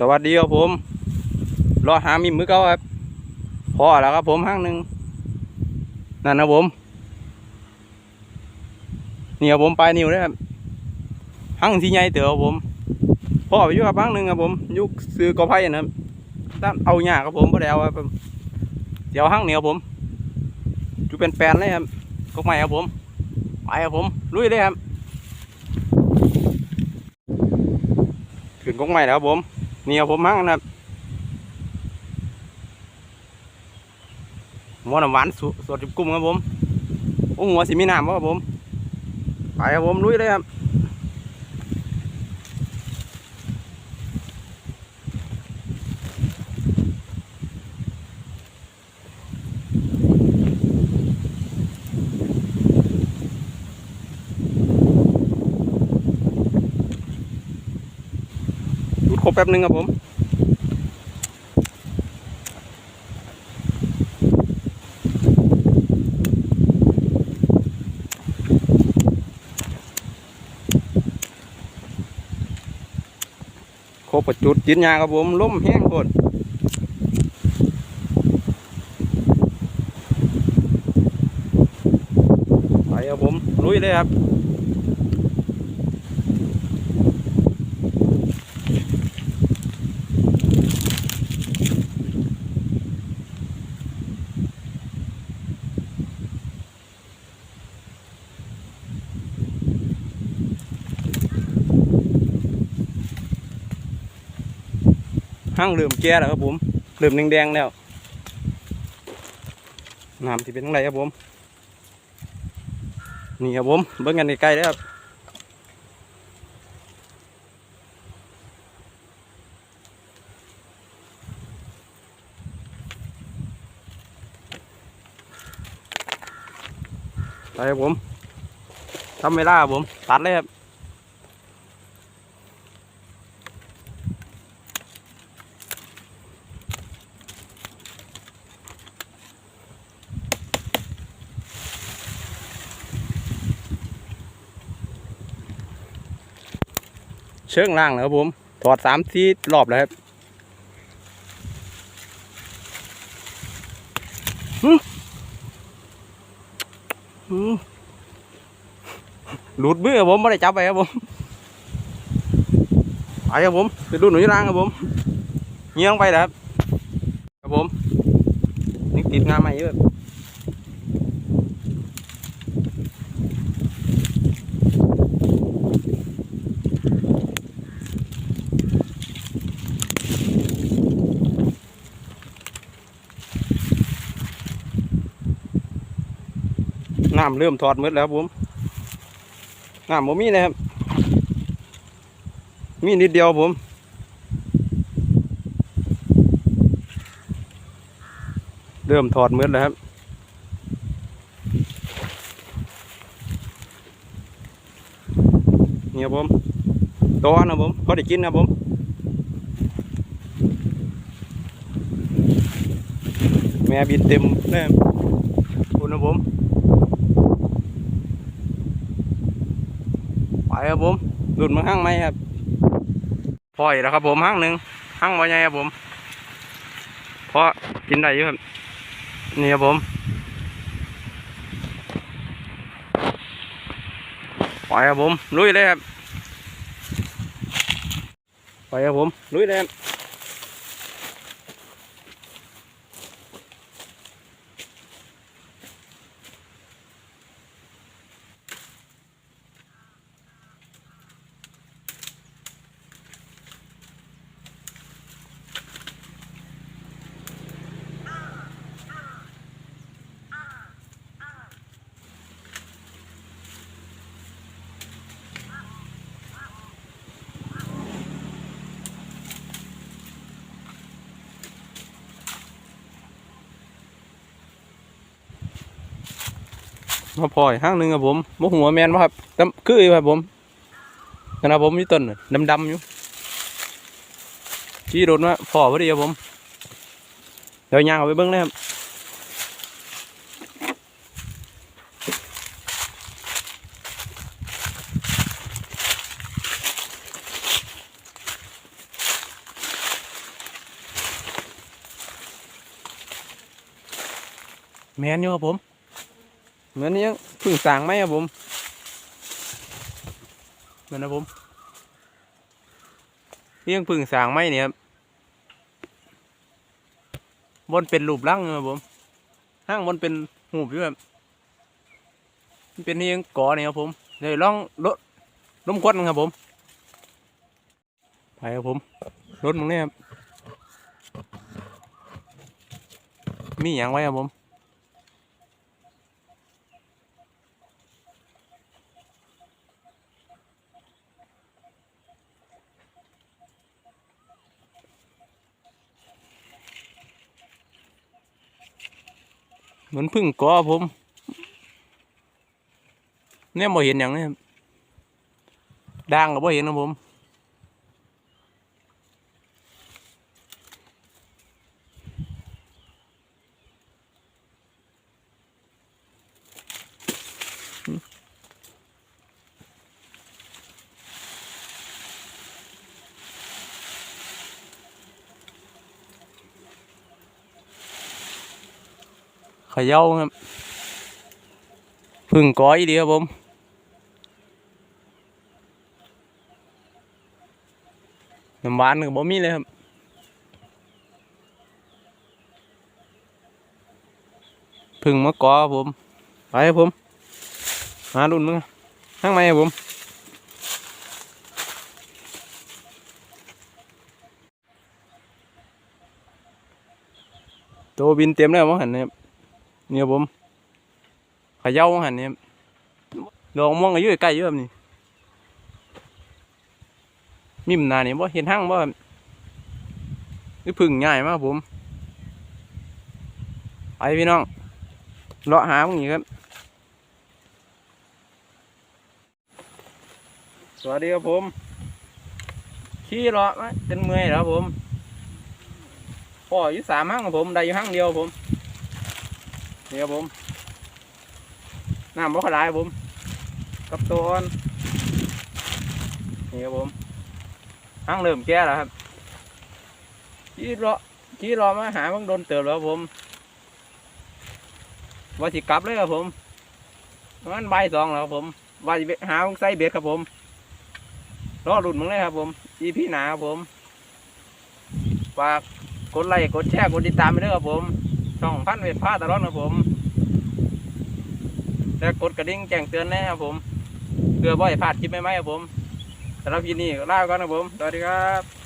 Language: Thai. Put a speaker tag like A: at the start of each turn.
A: สวัสดีครับผม รอหามีมือเก่าครับพอแล้วครับผมห้างหนึ่งนั่นนะผมนี่ครับผมปลายนิ้วนะครับห้างที่ใหญ่เต๋อครับผมพ่อไปอยู่กับห้างหนึ่งครับผม ยุคซื้อกอไผ่นะครับด้านเอาหญ้าครับผมบ่ได้เอาครับผมเดี๋ยวห้างเหนียวผมจูเป็นแปนเลยครับก็ไม่ครับผมไปครับผมลุยเลยครับขึ้นกงใหม่แล้วครับผม นี่ยผมมั้งนะครับหมอน้ำหวานสสดจุบกุ้มครับผมโอ้หัวสิมีน้ำบ่ครับผม ไปครับผมลุยเลยครับ หยุดครบแป๊บนึงครับผมคประจุดจินยาครับผมล้มแห้งโคตรไปครับผมลุยเลยครับ ห้างเริ่มแก่แล้วครับผมเริ่มแดงๆแล้วน้ำที่เป็นทั้งไรครับผมนี่ครับผมเบิ่งกันใกล้ๆเลยครับไปครับผมทำเวลาครับผมตัดเลยครับ เชิงล่างนะครับผม ถอดสามทีรอบแล้วครับหึหึหลุดมือครับผมไม่ได้จับไปครับผมไปครับผมไปดูหนุ่ยล่างครับผมเงี้ยงไปแล้วครับครับผมนี่ติดงานใหม่เยอะ น้ำเริ่มถอดหมดแล้วครับผมน้ำบ่มีเลยครับ มีนิดเดียวผมเริ่มถอดหมดแล้วครับเนี่ครับผมตัวนะผมเขาได้กินนะผมแม่บินเต็มเลยครับคุณนะผม ไป ครับผมหลุดมาห้างไหมครับพออีกแล้วครับผมห้างหนึ่งห้างวายไงครับผมเพราะกินได้เยอะครับนี่ครับผมไปครับผมลุยเลยครับไปครับผมลุยเลยครับ มาพอยห้างหนึ่งครับผมมะหัวแมนวะครับน้ำคือครับผมขณะผมมีต้นดำดำอยู่ขี้โดนว่าพอพอดีครับผมเดี๋ยวยางเอาไปเบิ้งเลยครับแมนอยู่ครับผม เหมือนนี้ยังพึ่งสั่งไหมครับผมเหมือนนะผมนี่ยังพึ่งสั่งไหมเนี่ยครับบนเป็นรูปร่างอยู่ครับผมห้างบนเป็นหูบอยู่ครับเป็นนี่ยังก่อเนี่ยครับผมเดี๋ยวลองรถล้มควันครับผมไปครับผมรถมึงเนี่ยครับมีอย่างไว้ครับผม เหมือนพึ่งกอผม เนี่ยบ่เห็นอย่างนี้ครับด่างก็บ่เห็นนะผม ขย่าครับพึ่งก้อยดีครับผมน้ำหวานก็บ่มีเลยครับพึ่งมะกอครับผม ไปครับผม หาดุนมึงข้างในครับผมตัวบินเต็มเลยครับผมหันนะครับ เนี่ยผมขย่าหันเนี่ยดอกม่วงก็อยู่ใกล้เยอะนี่มิมนานี่บ่เห็นหั่งบ่นี่พึ่งง่ายมากผมไปพี่น้องเลาะหามึงอีกครับ สวัสดีครับผม ขี่เลาะมาจนเมื่อยแล้วครับผมพ่ออยู่สามหั่งครับผมได้อยู่หั่งเดียวผม นี่ครับผมน้ำบ่ขลายผม กับตัวอ่อนนี่ครับผมห้างเริ่มแก่แล้วครับขี่รอขี่รอมาหาบังโดนเติบแล้วครับผมว่าสิกลับเลยครับผมประมาณบ่ายสองแล้วครับผมว่าสิหาบังไซเบ็ดครับผมรอรุ่นมึงเลยครับผมอีพี่หนาครับผมฝากกดไลค์กดแชร์กดติดตามไปด้วยครับผม ช่องพันเวทผ้าตลอดนะผม และกดกระดิ่งแจ้งเตือนแน่ครับผมเพื่อบ่อยพลาดคลิปใหม่ๆครับผมสำหรับคลิปนี้ก็ลาไปก่อนนะผม สวัสดีครับ